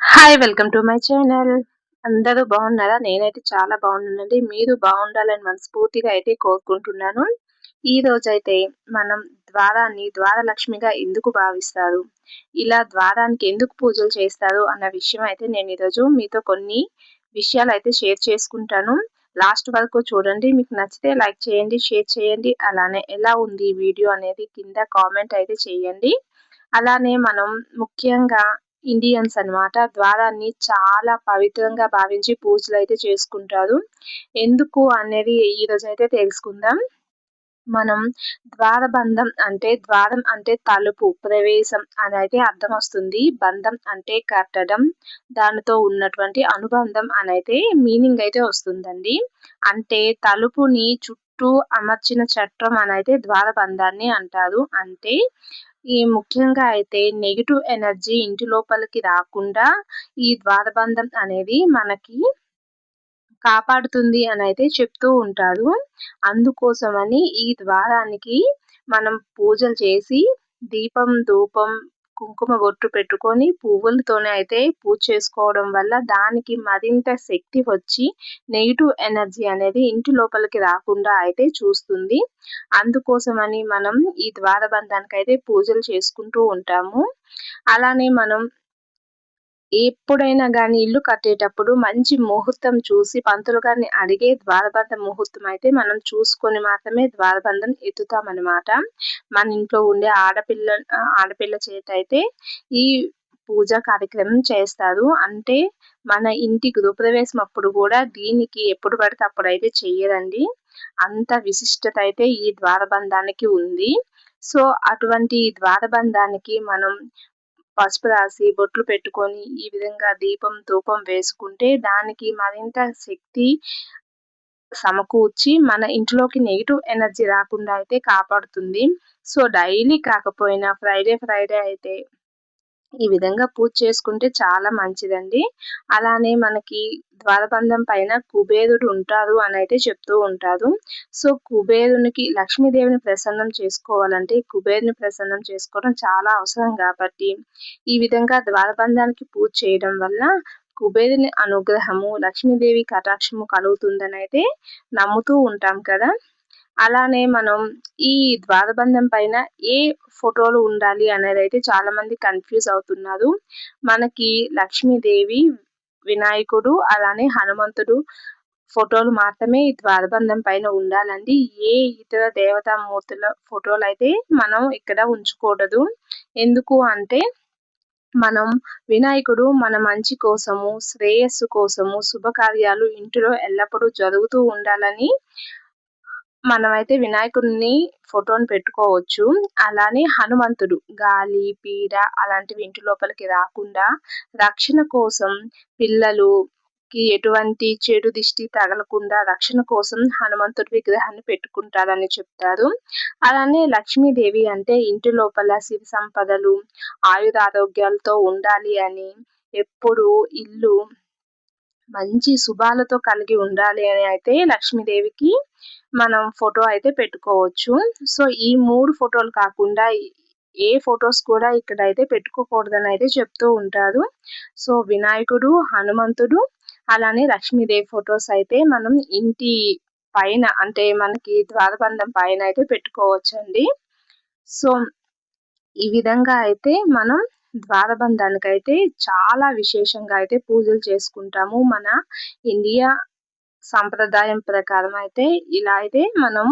Hi welcome to my channel అందరూ బాగున్నారా? నేనైతే చాలా బాగున్నానండి. మీరు బాగుండాలని మనస్ఫూర్తిగా అయితే కోరుకుంటున్నాను. ఈ రోజైతే మనం ద్వారాన్ని ద్వారలక్ష్మిగా ఎందుకు భావిస్తారు? ఇలా ద్వారానికి ఎందుకు పూజలు చేస్తారు? అన్న విషయం అయితే నేను ఈరోజు మీతో కొన్ని విషయాలు అయితే షేర్ చేసుకుంటాను. లాస్ట్ వరకు చూడండి. మీకు నచ్చితే లైక్ చేయండి షేర్ చేయండి. అలానే ఎలా ఉంది ఈ వీడియో అనేది కింద కామెంట్ అయితే చేయండి. అలానే మనం ముఖ్యంగా ఇండియన్స్ అనమాట ద్వారాన్ని చాలా పవిత్రంగా భావించి పూజలు అయితే చేసుకుంటారు. ఎందుకు అనేది ఈరోజు అయితే తెలుసుకుందాం. మనం ద్వారబంధం అంటే ద్వారం అంటే తలుపు ప్రవేశం అని అయితే అర్థం వస్తుంది. బంధం అంటే కట్టడం దానితో ఉన్నటువంటి అనుబంధం అనైతే మీనింగ్ అయితే వస్తుందండి. అంటే తలుపుని చుట్టూ అమర్చిన చట్టం అని అయితే ద్వారబంధాన్ని అంటారు. అంటే ఈ ముఖ్యంగా అయితే నెగిటివ్ ఎనర్జీ ఇంటి లోపలికి రాకుండా ఈ ద్వారబంధం అనేది మనకి కాపాడుతుంది అని అయితే చెప్తూ ఉంటారు. అందుకోసమని ఈ ద్వారానికి మనం పూజలు చేసి దీపం ధూపం కుంకుమ బొట్టు పెట్టుకొని పువ్వులతోనే అయితే పూజ చేసుకోవడం వల్ల దానికి మరింత శక్తి వచ్చి నెగిటివ్ ఎనర్జీ అనేది ఇంటి లోపలికి రాకుండా అయితే చూస్తుంది. అందుకోసమని మనం ఈ ద్వారబంధానికి అయితే పూజలు చేసుకుంటూ ఉంటాము. అలానే మనం ఎప్పుడైనా కానీ ఇల్లు కట్టేటప్పుడు మంచి ముహూర్తం చూసి పంతులు గారిని అడిగే ద్వారబంధ ముహూర్తం అయితే మనం చూసుకొని మాత్రమే ద్వారబంధం ఎత్తుతామన్నమాట. మన ఇంట్లో ఉండే ఆడపిల్ల ఆడపిల్ల చేత అయితే ఈ పూజ కార్యక్రమం చేస్తారు. అంటే మన ఇంటి గృహప్రవేశం అప్పుడు కూడా దీనికి ఎప్పుడు పడితే అప్పుడు అయితే చెయ్యరండి. అంత విశిష్టత అయితే ఈ ద్వారబంధానికి ఉంది. సో అటువంటి ద్వారబంధానికి మనం పసుపు రాసి బొట్లు పెట్టుకొని ఈ విధంగా దీపం ధూపం వేసుకుంటే దానికి మరింత శక్తి సమకూర్చి మన ఇంట్లోకి నెగిటివ్ ఎనర్జీ రాకుండా అయితే కాపాడుతుంది. సో డైలీ కాకపోయినా ఫ్రైడే ఫ్రైడే అయితే ఈ విధంగా పూజ చేసుకుంటే చాలా మంచిదండి. అలానే మనకి ద్వారబంధం పైన కుబేరుడు ఉంటారు అని అయితే చెప్తూ ఉంటారు. సో కుబేరునికి లక్ష్మీదేవిని ప్రసన్నం చేసుకోవాలంటే కుబేరుని ప్రసన్నం చేసుకోవడం చాలా అవసరం కాబట్టి ఈ విధంగా ద్వారబంధానికి పూజ చేయడం వల్ల కుబేరుని అనుగ్రహము లక్ష్మీదేవి కటాక్షము కలుగుతుందని అయితే నమ్ముతూ ఉంటాం కదా. అలానే మనం ఈ ద్వారబంధం పైన ఏ ఫోటోలు ఉండాలి అనేది అయితే చాలా మంది కన్ఫ్యూజ్ అవుతున్నారు. మనకి లక్ష్మీదేవి వినాయకుడు అలానే హనుమంతుడు ఫోటోలు మాత్రమే ఈ ద్వారబంధం పైన ఉండాలండి. ఏ ఇతర దేవతామూర్తుల ఫోటోలు అయితే మనం ఇక్కడ ఉంచకూడదు. ఎందుకు అంటే మనం వినాయకుడు మన మంచి కోసము శ్రేయస్సు కోసము శుభకార్యాలు ఇంటిలో ఎల్లప్పుడూ జరుగుతూ ఉండాలని మనమైతే వినాయకుడిని ఫోటోని పెట్టుకోవచ్చు. అలానే హనుమంతుడు గాలి పీడ అలాంటివి ఇంటి లోపలికి రాకుండా రక్షణ కోసం పిల్లలు కి ఎటువంటి చెడు దిష్టి తగలకుండా రక్షణ కోసం హనుమంతుడి విగ్రహాన్ని పెట్టుకుంటారని చెప్తారు. అలానే లక్ష్మీదేవి అంటే ఇంటి లోపల సిరి సంపదలు ఆయురారోగ్యాలతో ఉండాలి అని ఎప్పుడు ఇల్లు మంచి శుభాలతో కలిగి ఉండాలి అని అయితే లక్ష్మీదేవికి మనం ఫోటో అయితే పెట్టుకోవచ్చు. సో ఈ మూడు ఫోటోలు కాకుండా ఏ ఫొటోస్ కూడా ఇక్కడ అయితే పెట్టుకోకూడదని అయితే చెప్తూ ఉంటారు. సో వినాయకుడు హనుమంతుడు అలానే లక్ష్మీదేవి ఫొటోస్ అయితే మనం ఇంటి పైన అంటే మనకి ద్వారబంధం పైన అయితే పెట్టుకోవచ్చు అండి సో ఈ విధంగా అయితే మనం ద్వారబంధానికి అయితే చాలా విశేషంగా అయితే పూజలు చేసుకుంటాము. మన ఇండియా సంప్రదాయం ప్రకారం అయితే ఇలా అయితే మనం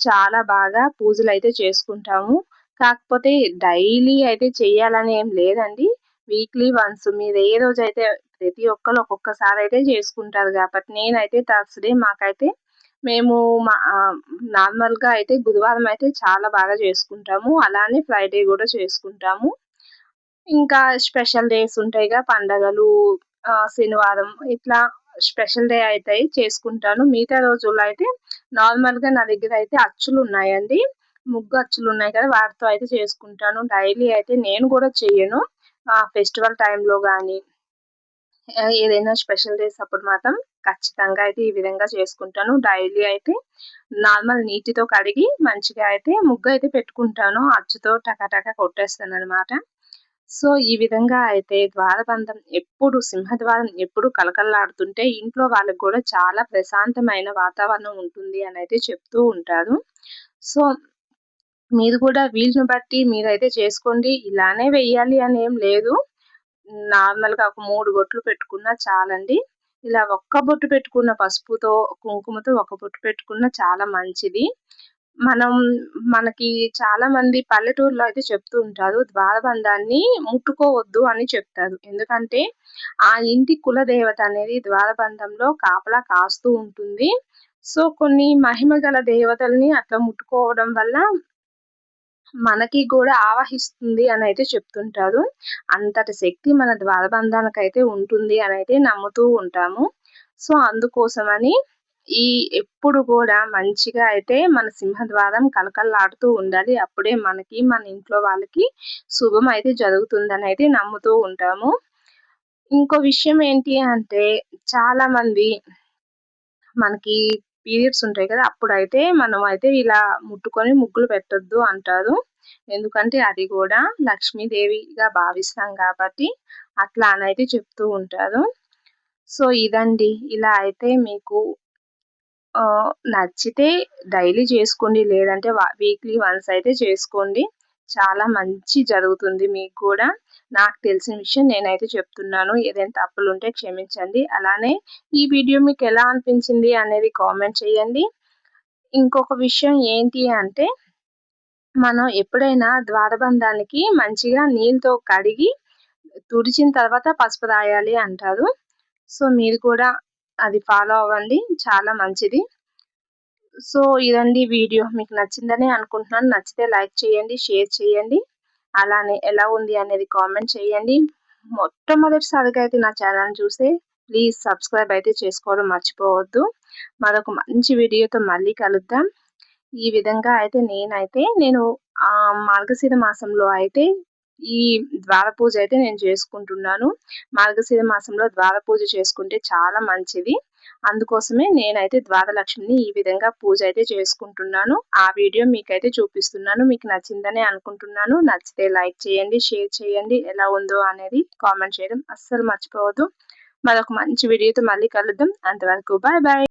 చాలా బాగా పూజలు అయితే చేసుకుంటాము. కాకపోతే డైలీ అయితే చేయాలని ఏం లేదండి. వీక్లీ వన్స్ మీరు ఏ రోజు అయితే ప్రతి ఒక్కరు ఒక్కొక్కసారి అయితే చేసుకుంటారు కాబట్టి నేనైతే థర్స్డే మాకైతే మేము మా నార్మల్గా అయితే గురువారం అయితే చాలా బాగా చేసుకుంటాము. అలానే ఫ్రైడే కూడా చేసుకుంటాము. ఇంకా స్పెషల్ డేస్ ఉంటాయిగా పండగలు శనివారం ఇట్లా స్పెషల్ డే అయితే చేసుకుంటాను. మిగతా రోజుల్లో అయితే నార్మల్గా నా దగ్గర అయితే అచ్చులు ఉన్నాయండి. ముగ్గు అచ్చులు ఉన్నాయి కదా వాటితో అయితే చేసుకుంటాను. డైలీ అయితే నేను కూడా చెయ్యను ఫెస్టివల్ టైంలో కానీ ఏదైనా స్పెషల్ డేస్ అప్పుడు మాత్రం ఖచ్చితంగా అయితే ఈ విధంగా చేసుకుంటాను. డైలీ అయితే నార్మల్ నీటితో కడిగి మంచిగా అయితే ముగ్గు అయితే పెట్టుకుంటాను. అచ్చుతో టకాటకా కొట్టేస్తాను అనమాట సో ఈ విధంగా అయితే ద్వారబంధం ఎప్పుడు సింహద్వారం ఎప్పుడు కలకల్లాడుతుంటే ఇంట్లో వాళ్ళకి కూడా చాలా ప్రశాంతమైన వాతావరణం ఉంటుంది అని అయితే చెప్తూ ఉంటారు. సో మీరు కూడా వీలుని బట్టి మీరైతే చేసుకోండి. ఇలానే వెయ్యాలి అని ఏం లేదు. నార్మల్గా ఒక మూడు బొట్లు పెట్టుకున్నా చాలండి. ఇలా ఒక్క బొట్టు పెట్టుకున్న పసుపుతో కుంకుమతో ఒక బొట్టు పెట్టుకున్న చాలా మంచిది. మనం మనకి చాలా మంది పల్లెటూరులో అయితే చెప్తూ ఉంటారు ద్వారబంధాన్ని ముట్టుకోవద్దు అని చెప్తారు. ఎందుకంటే ఆ ఇంటి కుల దేవత అనేది ద్వారబంధంలో కాపలా కాస్తూ ఉంటుంది. సో కొన్ని మహిమ గల దేవతల్ని అట్లా ముట్టుకోవడం వల్ల మనకి కూడా ఆవహిస్తుంది అని అయితే చెప్తుంటారు. అంతటి శక్తి మన ద్వారబంధానికైతే ఉంటుంది అని అయితే నమ్ముతూ ఉంటాము. సో అందుకోసమని ఈ ఎప్పుడు కూడా మంచిగా అయితే మన సింహద్వారం కలకల్లాడుతూ ఉండాలి. అప్పుడే మనకి మన ఇంట్లో వాళ్ళకి శుభం అయితే జరుగుతుందని అయితే నమ్ముతూ ఉంటాము. ఇంకో విషయం ఏంటి అంటే చాలా మంది మనకి పీరియడ్స్ ఉంటాయి కదా అప్పుడైతే మనం అయితే ఇలా ముట్టుకొని ముగ్గులు పెట్టొద్దు అంటారు. ఎందుకంటే అది కూడా లక్ష్మీదేవిగా భావిస్తాం కాబట్టి అట్లా అని అయితే చెప్తూ ఉంటారు. సో ఇదండి. ఇలా అయితే మీకు నచ్చితే డైలీ చేసుకోండి లేదంటే వీక్లీ వన్స్ అయితే చేసుకోండి. చాలా మంచి జరుగుతుంది మీకు కూడా. నాకు తెలిసిన విషయం నేనైతే చెప్తున్నాను. ఏదైనా తప్పులు ఉంటే క్షమించండి. అలానే ఈ వీడియో మీకు ఎలా అనిపించింది అనేది కామెంట్ చేయండి. ఇంకొక విషయం ఏంటి అంటే మనం ఎప్పుడైనా ద్వారబంధానికి మంచిగా నీళ్ళతో కడిగి తుడిచిన తర్వాత పసుపు రాయాలి అంటారు. సో మీరు కూడా అది ఫాలో అవ్వండి. చాలా మంచిది. సో ఇదండి వీడియో. మీకు నచ్చిందని అనుకుంటున్నాను. నచ్చితే లైక్ చేయండి షేర్ చేయండి. అలానే ఎలా ఉంది అనేది కామెంట్ చేయండి. మొట్టమొదటిసారిగా అయితే నా ఛానల్ చూస్తే ప్లీజ్ సబ్స్క్రైబ్ అయితే చేసుకోవడం మర్చిపోవద్దు. మరొక మంచి వీడియోతో మళ్ళీ కలుద్దాం. ఈ విధంగా అయితే నేనైతే నేను ఆ మార్గశిర మాసంలో అయితే ఈ ద్వార పూజ అయితే నేను చేసుకుంటున్నాను. మార్గశిర మాసంలో ద్వార పూజ చేసుకుంటే చాలా మంచిది. అందుకోసమే నేనైతే ద్వారలక్ష్మిని ఈ విధంగా పూజ అయితే చేసుకుంటున్నాను. ఆ వీడియో మీకైతే చూపిస్తున్నాను. మీకు నచ్చిందని అనుకుంటున్నాను. నచ్చితే లైక్ చేయండి షేర్ చేయండి. ఎలా ఉందో అనేది కామెంట్ చేయడం అస్సలు మర్చిపోవద్దు. మరొక మంచి వీడియోతో మళ్ళీ కలుద్దాం. అంతవరకు బాయ్ బాయ్